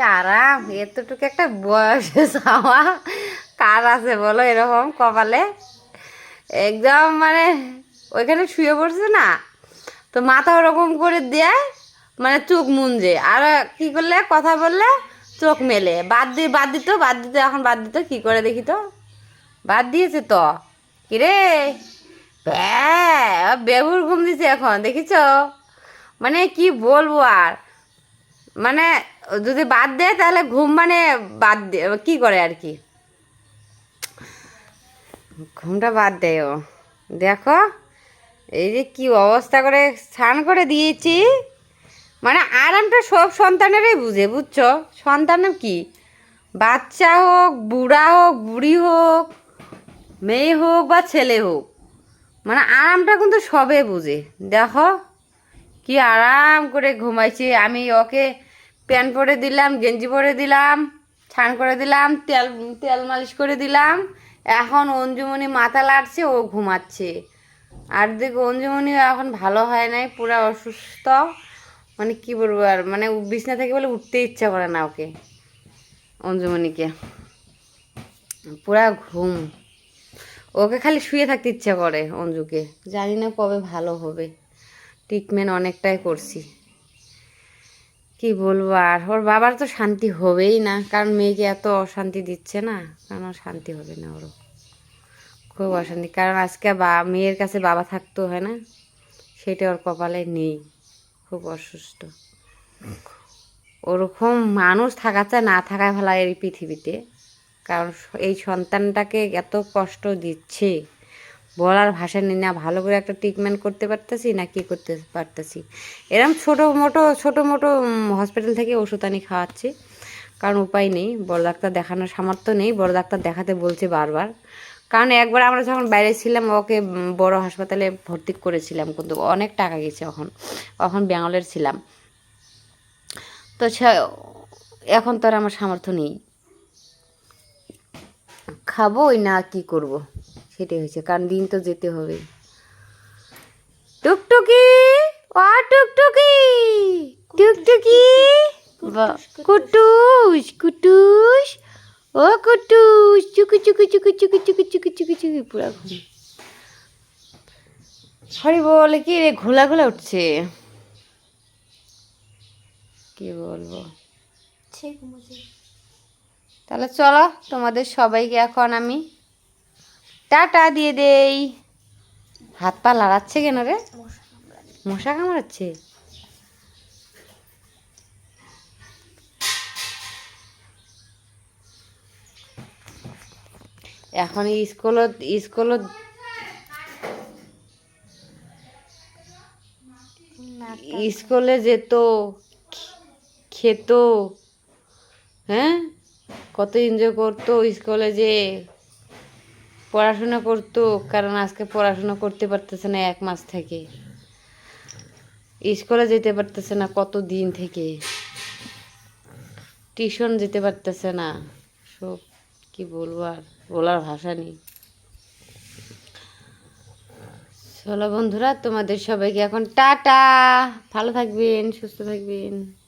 আরাম? এতটুকু একটা বয়সে যাওয়া? কার আছে বলো এরকম কপালে? একদম মানে ওইখানে শুয়ে পড়ছে না? তো মাথা ওরকম করে দেয় মানে চোখ মুঞ্জে। আর কি করলে? কথা বললে চোখ মেলে। বাদ দিয়ে বাদ দিত বাদ দিত এখন বাদ দিত কি করে দেখি তো? বাদ দিয়েছে তো। কিরে? ব্যাঁ, বেগুর ঘুম দিছে এখন দেখিছ? মানে কি বলব আর? মানে যদি বাদ দেয় তাহলে ঘুম মানে বাদ কি করে আর কি? ঘুমটা বাদ দেয় ও। দেখো, এই যে কি অবস্থা করে স্নান করে দিয়েছি। মানে আরামটা সব সন্তানেরই বুঝে, বুঝছ? সন্তানের কি? বাচ্চা হোক, বুড়া হোক, বুড়ি হোক, মেয়ে হোক বা ছেলে হোক মানে আরামটা কিন্তু সবে বুঝে। দেখো, কি আরাম করে ঘুমাইছি। আমি ওকে প্যান্ট পরে দিলাম, গেঞ্জি পরে দিলাম, ছান করে দিলাম, তেল তেল মালিশ করে দিলাম। এখন অঞ্জুমণি মাথা লাড়ছে, ও ঘুমাচ্ছে। আর দেখো, অঞ্জুমণি এখন ভালো হয় নাই, পুরো অসুস্থ। মানে কি বলব আর মানে বিছনা থেকে বলে উঠতে ইচ্ছা করে না ওকে, অঞ্জুমণিকে। পুরা ঘুম। ওকে খালি শুয়ে থাকতে ইচ্ছা করে অঞ্জুকে। জানি না কবে ভালো হবে। ট্রিটমেন্ট অনেকটাই করছি। কি বলব আর? ওর বাবার তো শান্তি হবেই না, কারণ মেয়েকে এত অশান্তি দিচ্ছে না? কারণ শান্তি হবে না ওরও? খুব অশান্তি, কারণ আজকে বা, মেয়ের কাছে বাবা থাকতো হয় না, সেটা ওর কপালে নেই, খুব অসুস্থ। ওরকম মানুষ থাকা চায় না থাকায় ভালো এই পৃথিবীতে, কারণ এই সন্তানটাকে এত কষ্ট দিচ্ছে। বলার ভাষা নেই না, ভালো করে একটা ট্রিটমেন্ট করতে পারতেছি না কি করতে পারতেছি। এরম ছোটো মোটো ছোটো মোটো হসপিটাল থেকে ওষুধ আনি খাওয়াচ্ছি। কারণ উপায় নেই, বড় ডাক্তার দেখানোর সামর্থ্য নেই, বড় ডাক্তার দেখাতে বলছে বারবার। কারণ একবার আমরা যখন বাইরে ছিলাম, ওকে বড় হাসপাতালে ভর্তি করেছিলাম, কিন্তু অনেক টাকা গেছে এখন। এখন ব্যাঙ্গালোর ছিলাম। তো সে- এখন তো আর আমার সামর্থ্য নেই। খাব ওই না, কি করব? সেটাই হয়েছে কারণ দিন তো যেতে হবে। টুকটুকি? ও টুকটুকি! টুকটুকি? কুটুস কুটুস! ও কুটুস! চুকু চুকু চুকু চুকু চুকু চুকু চুকু চুকু পুরা ঘুম। সরি বলে কি রে ঘোলা ঘোলা উঠছে? কি বলব? তাহলে চলো তোমাদের সবাইকে এখন আমি টাটা দিয়ে দেই। হাত পা লাড়াচ্ছে কেন রে? মশা কামড়াচ্ছে? এখন স্কুলত স্কুলত স্কুলে যেত, খেত হ্যাঁ? কত এনজয় করতো স্কুলে যে পড়াশোনা করতো, কারণ আজকে পড়াশোনা করতে পারতেছে না এক মাস থেকে। স্কুলে যেতে পারতেছে না কত দিন থেকে। টিউশন যেতে পারতেছে না। সব কি বলব আর, বলার ভাষা নেই। চলো বন্ধুরা, তোমাদের সবাইকে এখন টাটা। ভালো থাকবেন, সুস্থ থাকবেন।